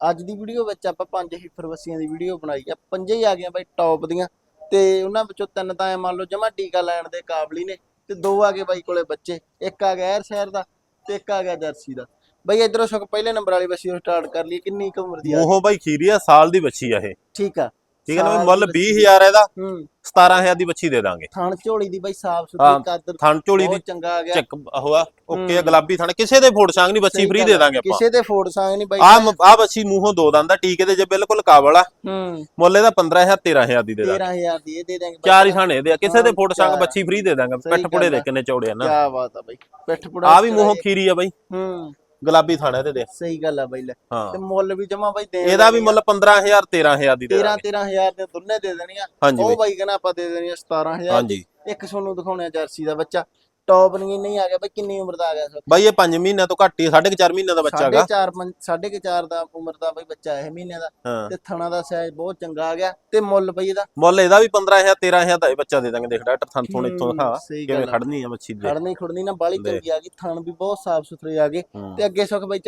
ਅੱਜ ਦੀ ਵੀਡੀਓ ਵਿੱਚ ਆਪਾਂ ਪੰਜ ਹੀਫਰ ਵਸੀਆਂ ਦੀ ਵੀਡੀਓ ਬਣਾਈ ਆ। ਪੰਜੇ ਹੀ ਆ ਗਈਆਂ ਬਾਈ ਟੌਪ ਦੀਆਂ। ਤੇ ਉਹਨਾਂ ਵਿੱਚੋਂ ਤਿੰਨ ਤਾਂ ਐ ਮੰਨ ਲਓ ਜਮਾ ਟੀਕਾ ਲੈਣ ਦੇ ਕਾਬਲੀ ਨੇ। ਤੇ ਦੋ ਆ ਗਏ ਬਾਈ ਕੋਲੇ ਬੱਚੇ। ਇੱਕ ਆ ਗਿਆ ਐਰ ਸ਼ਹਿਰ ਦਾ ਤੇ ਇੱਕ ਆ ਗਿਆ ਜਰਸੀ ਦਾ। ਬਾਈ ਇਧਰੋਂ ਸੁਖ ਪਹਿਲੇ ਨੰਬਰ ਵਾਲੀ ਵਸੀ ਸਟਾਰਟ ਕਰ ਲਈ ਕਿੰਨੀ ਕੁ ਉਮਰ ਦੀ ਆ? ਮੂੰਹੋਂ ਬਾਈ ਖੀਰੀ ਆ ਸਾਲ ਦੀ ਬੱਚੀ ਆ ਇਹ। ਠੀਕ ਆ। ਠੀਕ ਹੈ ਨਾ ਵੀ ਮੁੱਲ ਦੀ 20000 ਇਹਦਾ ਹੂੰ। 17000 ਦੀ ਬੱਚੀ ਦੇ ਦਾਂਗੇ। ਥਣ ਝੋਲੀ ਦੀ ਬਾਈ ਸਾਫ਼ ਸੁਥਰੀ ਕਾਦਰ ਥਣ ਝੋਲੀ ਦੀ ਚੰਗਾ ਆ ਗਿਆ। ਚੱਕ ਹੋਆ ਓਕੇ ਗੁਲਾਬੀ ਥਣ ਕਿਸੇ ਦੇ ਫੋੜ ਸੰਗ ਨਹੀਂ ਬੱਚੀ ਫ੍ਰੀ ਦੇ। ਦਾਂਗੇ ਆਪਾਂ। ਕਿਸੇ ਦੇ ਫੋੜ ਸੰਗ ਨਹੀਂ ਬਾਈ। ਆ ਆ ਬੱਚੀ ਮੂੰਹੋਂ ਦੋ ਦੰਦ ਆ ਟੀਕੇ ਦੇ ਜੇ ਬਿਲਕੁਲ ਕਾਬਲ ਆ ਹੂੰ। ਮੁੱਲ ਇਹਦਾ 15000 13000 ਦੀ ਦੇ ਦਾਂਗੇ। 13000 ਦੀ ਇਹ ਦੇ ਦਾਂਗੇ ਚਾਰ ਹੀ ਥਾਣੇ ਦੇ ਆ ਕਿਸੇ ਦੇ ਫੋੜ ਸੰਗ। ਬੱਚੀ ਫ੍ਰੀ ਦੇ ਦਾਂਗੇ ਪਿੱਠ ਪੁੜੇ ਦੇ। ਕਿੰਨੇ ਚੌੜੇ ਆ ਨਾ। ਕੀ ਬਾਤ ਆ ਬਾਈ ਪਿੱਠ ਪੁੜਾ ਆ ਵੀ ਮੂੰਹੋਂ ਖੀਰੀ ਆ ਬਾਈ। ਹੂੰ। ਗੁਲਾਬੀ ਥਾਣੇ ਤੇ ਦੇ। ਸਹੀ ਗੱਲ ਆ ਬਾਈ ਲੈ। ਤੇ ਮੁੱਲ ਵੀ ਜਮਾ ਬਾਈ ਦੇ ਇਹਦਾ ਵੀ ਮੁੱਲ 15000 13000 ਦੀ ਦੇ 13 ਦਾਂਗੇ 13000 ਦੇ ਦੋਨੇ ਦੇ ਦੇਣੀਆਂ। ਹਾਂਜੀ ਉਹ ਬਾਈ। ਬਾਈ ਕਹਿੰਦਾ ਆਪਾਂ ਦੇ ਦੇਣੀਆਂ 17000 ਹਾਂਜੀ। ਇੱਕ ਤੁਹਾਨੂੰ ਦਿਖਾਉਣਾ ਜਰਸੀ ਦਾ ਬੱਚਾ। ਟੌਪ ਨਹੀਂ ਨਹੀਂ ਆ ਗਿਆ ਬਾਈ ਕਿੰਨੀ ਉਮਰ ਦਾ ਆ ਗਿਆ ਸੋ ਬਾਈ ਇਹ 5 ਮਹੀਨਿਆਂ ਤੋਂ ਘੱਟ ਹੀ 4.5 ਮਹੀਨਿਆਂ ਦਾ ਬੱਚਾ ਹੈਗਾ। 4.5 ਸਾਢੇ ਕੁ ਚਾਰ ਦਾ ਉਮਰ ਦਾ ਬਾਈ ਬੱਚਾ ਇਹ ਮਹੀਨੇ ਦਾ। ਤੇ ਥਣਾ ਦਾ ਸਾਈਜ਼ ਬਹੁਤ ਚੰਗਾ ਆ ਗਿਆ। ਤੇ ਮੁੱਲ ਬਾਈ ਇਹਦਾ? ਮੁੱਲ ਇਹਦਾ ਵੀ 15000 13000 ਦਾ ਇਹ ਬੱਚਾ ਦੇ ਦਾਂਗੇ। ਦੇਖ ਡਾਕਟਰ ਥਣ ਥਣ ਇੱਥੋਂ ਦਿਖਾ ਕਿਵੇਂ। ਖੜਨੀ ਆ। ਮੱਛੀ ਦੇ। ਖੜਨੀ ਖੁੜਨੀ ਨਾ ਬਾਲੀ। ਚੰਗੀ ਆ ਗਈ। ਥਣ ਵੀ ਬਹੁਤ ਸਾਫ਼ ਸੁਥਰੇ ਆ ਗਏ। ਤੇ ਅੱਗੇ ਸੁਖ ਬਾਈ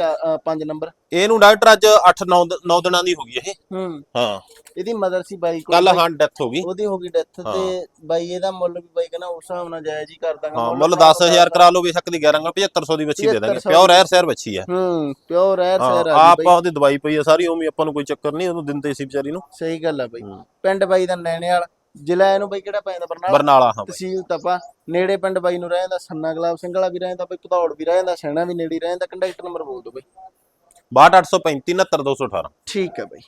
5 ਨੰਬਰ। ਇਹਨੂੰ ਡਾਕਟਰ ਅੱਜ 8 9 9 ਦਿਨਾਂ ਦੀ ਹੋ ਗਈ ਇਹ। ਹੂੰ। ਹਾਂ। ਇਹਦੀ ਮਦਰ ਸੀ ਬਾਈ ਕੋਲ। ਕੱਲ ਹਾਂ ਡੈਥ ਹੋ ਗਈ। ਉਹਦੀ ਹੋ ਗਈ ਡੈਥ ਤੇ ਬਾਈ ਇਹਦਾ ਮੁੱਲ ਵੀ ਬਾਈ ਕਹਿੰਦਾ ਉਸ ਹਿਸਾਬ ਨਾਲ ਜਾਇਜ਼ ਹੀ ਕਰ ਦਾਂਗਾ। ਹਾਂ ਮੁੱਲ 10000 ਕਰਾ ਲਓ ਬੇਸ਼ੱਕ ਦੀ 11 7500 ਦੀ ਬੱਚੀ ਦੇ ਦਾਂਗੇ। 7500 ਪਿਓਰ ਐਰ ਸਹਿਰ ਬੱਚੀ ਆ ਹੂੰ। ਪਿਓਰ ਐਰ ਹਾਂ ਸਹਿਰ ਆ ਆਪਾਂ ਉਹਦੀ ਦਵਾਈ ਪਈ ਆ ਸਾਰੀ ਉਵੇਂ ਆਪਾਂ ਨੂੰ ਕੋਈ ਚੱਕਰ ਨਹੀਂ ਉਹਨੂੰ ਦਿੰਦੇ ਸੀ ਵਿਚਾਰੀ ਨੂੰ। ਸਹੀ ਗੱਲ ਆ ਬਾਈ। ਹੂੰ। ਪਿੰਡ ਬਾਈ ਦਾ ਨੈਣੇਵਾਲ ਜ਼ਿਲ੍ਹਾ ਇਹਨੂੰ ਬਾਈ ਕਿਹੜਾ ਪੈਂਦਾ? ਬਰਨਾਲਾ? ਬਰਨਾਲਾ ਹਾਂ ਤਹਿਸੀਲ ਤਪਾ। ਨੇੜੇ ਪਿੰਡ ਬਾਈ ਨੂੰ ਰਹਿੰਦਾ ਸੰਨਾ ਗੁਲਾਬ ਸਿੰਘ ਵਾਲਾ ਵੀ ਰਹਿੰਦਾ ਬਾਈ ਪਧੌੜ ਵੀ ਰਹਿੰਦਾ ਸੈਣਾ ਵੀ ਨੇੜੇ ਹੀ ਰਹਿੰਦਾ ਕੰਟੈਕਟ ਨੰਬਰ ਬੋਲ ਦਿਓ ਬਾਈ। 62835 69218 ਠੀਕ ਹੈ ਬਾਈ।